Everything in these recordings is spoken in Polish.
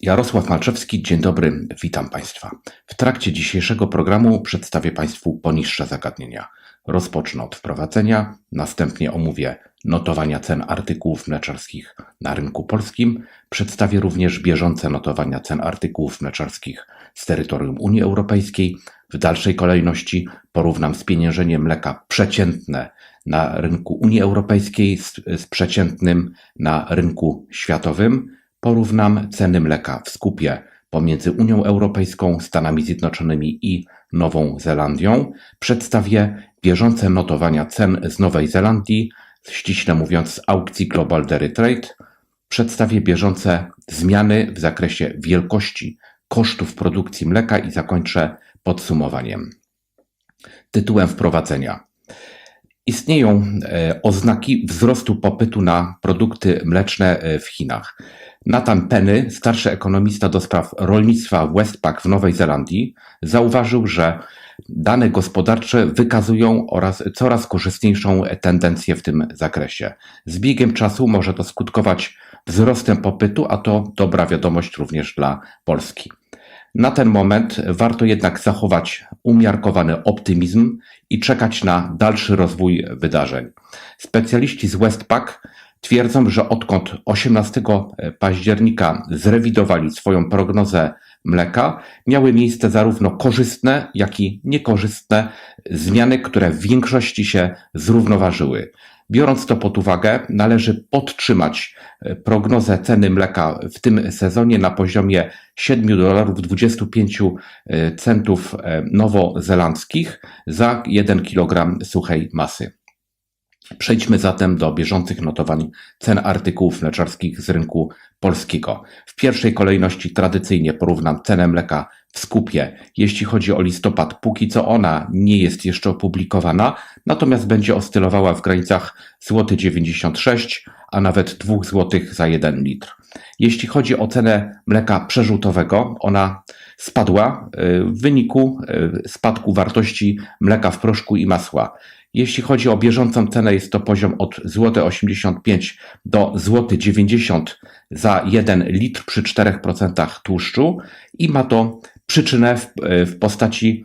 Jarosław Malczewski, dzień dobry, witam Państwa. W trakcie dzisiejszego programu przedstawię Państwu poniższe zagadnienia. Rozpocznę od wprowadzenia, następnie omówię notowania cen artykułów mleczarskich na rynku polskim. Przedstawię również bieżące notowania cen artykułów mleczarskich z terytorium Unii Europejskiej. W dalszej kolejności porównam spieniężenie mleka przeciętne na rynku Unii Europejskiej z, z przeciętnym na rynku światowym. Porównam ceny mleka w skupie pomiędzy Unią Europejską, Stanami Zjednoczonymi i Nową Zelandią. Przedstawię bieżące notowania cen z Nowej Zelandii, ściśle mówiąc z aukcji Global Dairy Trade. Przedstawię bieżące zmiany w zakresie wielkości kosztów produkcji mleka i zakończę podsumowaniem. Tytułem wprowadzenia. Istnieją e, oznaki wzrostu popytu na produkty mleczne e, w Chinach. Nathan Penny, starszy ekonomista do spraw rolnictwa w Westpac w Nowej Zelandii, zauważył, że dane gospodarcze wykazują oraz coraz korzystniejszą tendencję w tym zakresie. Z biegiem czasu może to skutkować wzrostem popytu, a to dobra wiadomość również dla Polski. Na ten moment warto jednak zachować umiarkowany optymizm i czekać na dalszy rozwój wydarzeń. Specjaliści z Westpac twierdzą, że odkąd 18 października zrewidowali swoją prognozę mleka, miały miejsce zarówno korzystne, jak i niekorzystne zmiany, które w większości się zrównoważyły. Biorąc to pod uwagę, należy podtrzymać prognozę ceny mleka w tym sezonie na poziomie 7 dolarów 25 centów nowozelandzkich za 1 kg suchej masy. Przejdźmy zatem do bieżących notowań cen artykułów mleczarskich z rynku polskiego. W pierwszej kolejności tradycyjnie porównam cenę mleka skupie, jeśli chodzi o listopad. Póki co ona nie jest jeszcze opublikowana, natomiast będzie oscylowała w granicach złoty 96, a nawet 2 zł za 1 litr. Jeśli chodzi o cenę mleka przerzutowego, ona spadła y, w wyniku y, spadku wartości mleka w proszku i masła. Jeśli chodzi o bieżącą cenę, jest to poziom od złote 85 do złoty 90 za 1 litr przy 4% tłuszczu i ma to przyczynę w, w postaci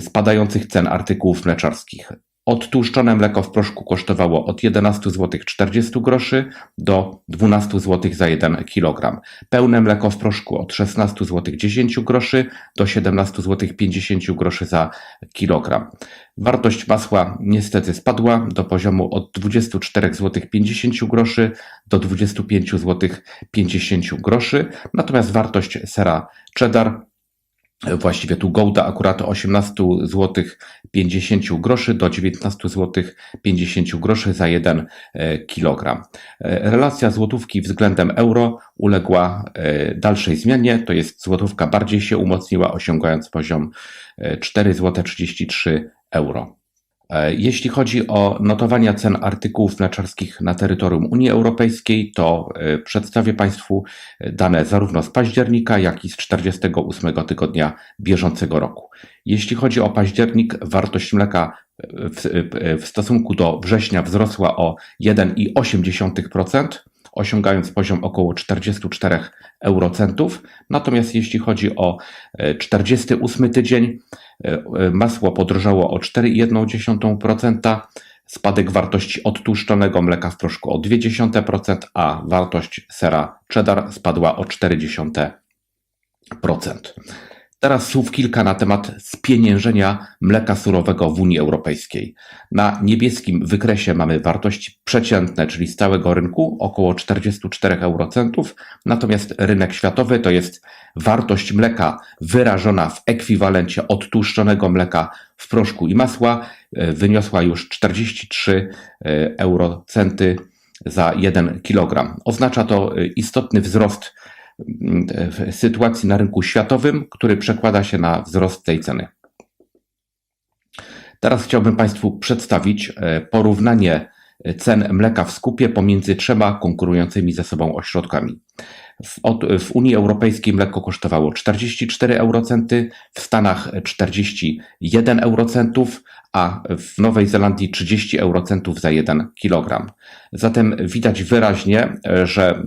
spadających cen artykułów mleczarskich. Odtłuszczone mleko w proszku kosztowało od 11 zł 40 groszy do 12 zł za 1 kg. Pełne mleko w proszku od 16 zł 10 groszy do 17 zł 50 groszy za kilogram. Wartość masła niestety spadła do poziomu od 24 zł 50 groszy do 25 zł 50 groszy. Natomiast wartość sera cheddar właściwie tu Golda akurat 18 zł 50 groszy do 19 zł 50 groszy za 1 kg. Relacja złotówki względem euro uległa e, dalszej zmianie, to jest złotówka bardziej się umocniła, osiągając poziom 4 zł 33 euro. E, jeśli chodzi o notowania cen artykułów mleczarskich na terytorium Unii Europejskiej, to e, przedstawię Państwu dane zarówno z października, jak i z 48 tygodnia bieżącego roku. Jeśli chodzi o październik, wartość mleka w, w stosunku do września wzrosła o 1,8%, osiągając poziom około 44 eurocentów. Natomiast jeśli chodzi o 48 tydzień, E, masło podrożało o 4,1%, spadek wartości odtłuszczonego mleka w proszku o 0,2%, a wartość sera cheddar spadła o 0,4%. Teraz słów kilka na temat spieniężenia mleka surowego w Unii Europejskiej. Na niebieskim wykresie mamy wartości przeciętne, czyli z całego rynku, około 44 eurocentów, natomiast rynek światowy to jest wartość mleka wyrażona w ekwiwalencie odtłuszczonego mleka w proszku i masła, e, wyniosła już 43 e, eurocenty za 1 kg. Oznacza to e, istotny wzrost sytuacji na rynku światowym, który przekłada się na wzrost tej ceny. Teraz chciałbym Państwu przedstawić e, porównanie cen mleka w skupie pomiędzy trzema konkurującymi ze sobą ośrodkami. W, od, w Unii Europejskiej mleko kosztowało 44 eurocenty, w Stanach 41 eurocentów, a w Nowej Zelandii 30 eurocentów za 1 kilogram. Zatem widać wyraźnie, że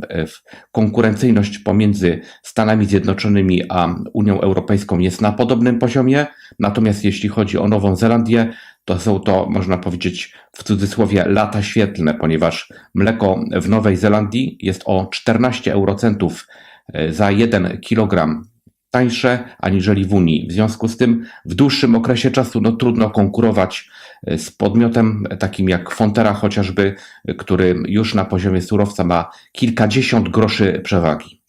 konkurencyjność pomiędzy Stanami Zjednoczonymi a Unią Europejską jest na podobnym poziomie, natomiast jeśli chodzi o Nową Zelandię, to są to, można powiedzieć, w cudzysłowie lata świetlne, ponieważ mleko w Nowej Zelandii jest o 14 eurocentów e, za 1 kilogram tańsze aniżeli w Unii. W związku z tym w dłuższym okresie czasu no, trudno konkurować e, z podmiotem takim jak Fontera chociażby, który już na poziomie surowca ma kilkadziesiąt groszy przewagi.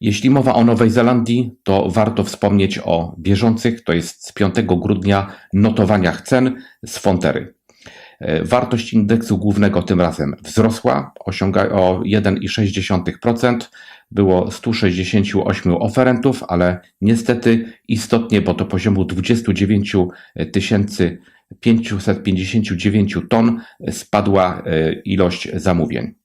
Jeśli mowa o Nowej Zelandii, to warto wspomnieć o bieżących, to jest z 5 grudnia, notowaniach cen z Fontery. E, wartość indeksu głównego tym razem wzrosła, osiąga o 1,6%. Było 168 oferentów, ale niestety istotnie, bo do poziomu 29 559 ton spadła e, ilość zamówień.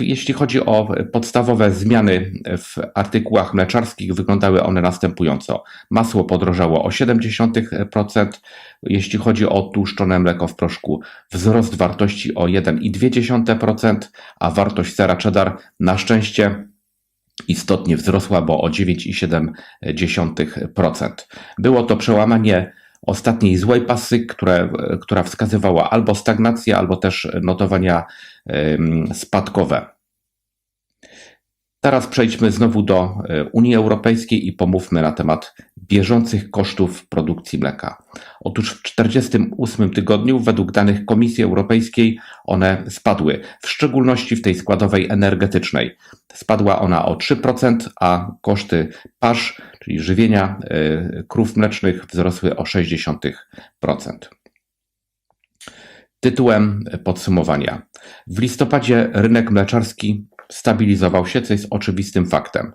Jeśli chodzi o podstawowe zmiany w artykułach mleczarskich, wyglądały one następująco. Masło podrożało o 0,7%, jeśli chodzi o tłuszczone mleko w proszku, wzrost wartości o 1,2%, a wartość sera cheddar na szczęście istotnie wzrosła, bo o 9,7%. Było to przełamanie ostatniej złej pasy, które, która wskazywała albo stagnację, albo też notowania spadkowe. Teraz przejdźmy znowu do e, Unii Europejskiej i pomówmy na temat bieżących kosztów produkcji mleka. Otóż w 48 tygodniu, według danych Komisji Europejskiej, one spadły, w szczególności w tej składowej energetycznej. Spadła ona o 3%, a koszty pasz, czyli żywienia e, krów mlecznych, wzrosły o 0,6%. Tytułem podsumowania. W listopadzie rynek mleczarski stabilizował się, co jest oczywistym faktem.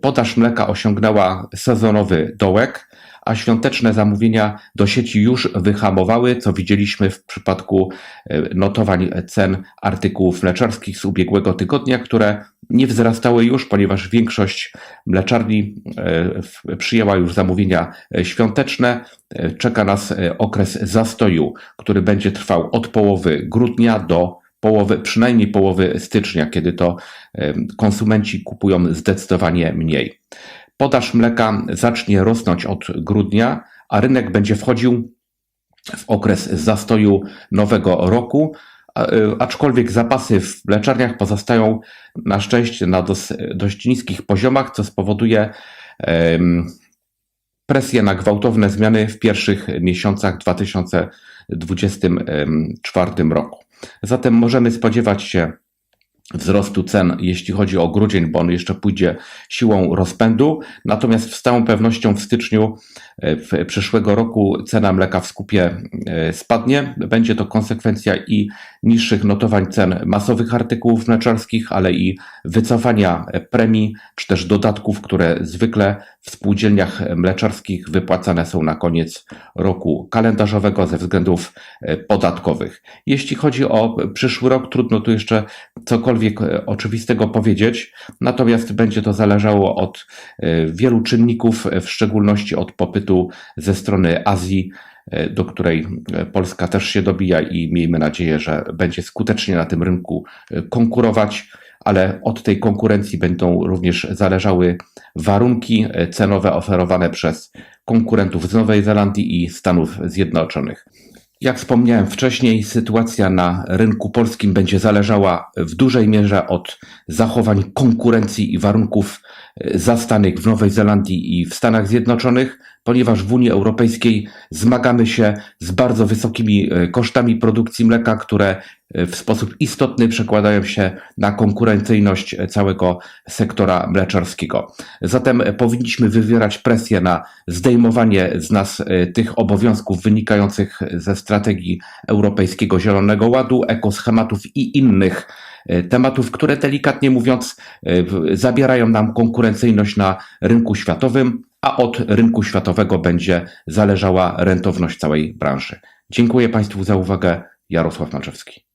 Podaż mleka osiągnęła sezonowy dołek, a świąteczne zamówienia do sieci już wyhamowały, co widzieliśmy w przypadku e, notowań cen artykułów mleczarskich z ubiegłego tygodnia, które nie wzrastały już, ponieważ większość mleczarni e, przyjęła już zamówienia e, świąteczne. Czeka nas okres zastoju, który będzie trwał od połowy grudnia do połowy, przynajmniej połowy stycznia, kiedy to konsumenci kupują zdecydowanie mniej. Podaż mleka zacznie rosnąć od grudnia, a rynek będzie wchodził w okres zastoju nowego roku, aczkolwiek zapasy w mleczarniach pozostają na szczęście na dość niskich poziomach, co spowoduje presję na gwałtowne zmiany w pierwszych miesiącach 2024 roku. Zatem możemy spodziewać się wzrostu cen, jeśli chodzi o grudzień, bo on jeszcze pójdzie siłą rozpędu. Natomiast z całą pewnością w styczniu e, w przyszłego roku cena mleka w skupie e, spadnie. Będzie to konsekwencja i niższych notowań cen masowych artykułów mleczarskich, ale i wycofania premii, czy też dodatków, które zwykle w spółdzielniach mleczarskich wypłacane są na koniec roku kalendarzowego ze względów e, podatkowych. Jeśli chodzi o przyszły rok, trudno tu jeszcze cokolwiek e, oczywistego powiedzieć, natomiast będzie to zależało od e, wielu czynników, w szczególności od popytu ze strony Azji, do której Polska też się dobija i miejmy nadzieję, że będzie skutecznie na tym rynku konkurować, ale od tej konkurencji będą również zależały warunki cenowe oferowane przez konkurentów z Nowej Zelandii i Stanów Zjednoczonych. Jak wspomniałem wcześniej, sytuacja na rynku polskim będzie zależała w dużej mierze od zachowań konkurencji i warunków zastanych w Nowej Zelandii i w Stanach Zjednoczonych, ponieważ w Unii Europejskiej zmagamy się z bardzo wysokimi e, kosztami produkcji mleka, które e, w sposób istotny przekładają się na konkurencyjność całego sektora mleczarskiego. Zatem powinniśmy wywierać presję na zdejmowanie z nas tych obowiązków wynikających ze strategii Europejskiego Zielonego Ładu, ekoschematów i innych e, tematów, które delikatnie mówiąc e, zabierają nam konkurencyjność na rynku światowym, a od rynku światowego będzie zależała rentowność całej branży. Dziękuję Państwu za uwagę. Jarosław Malczewski.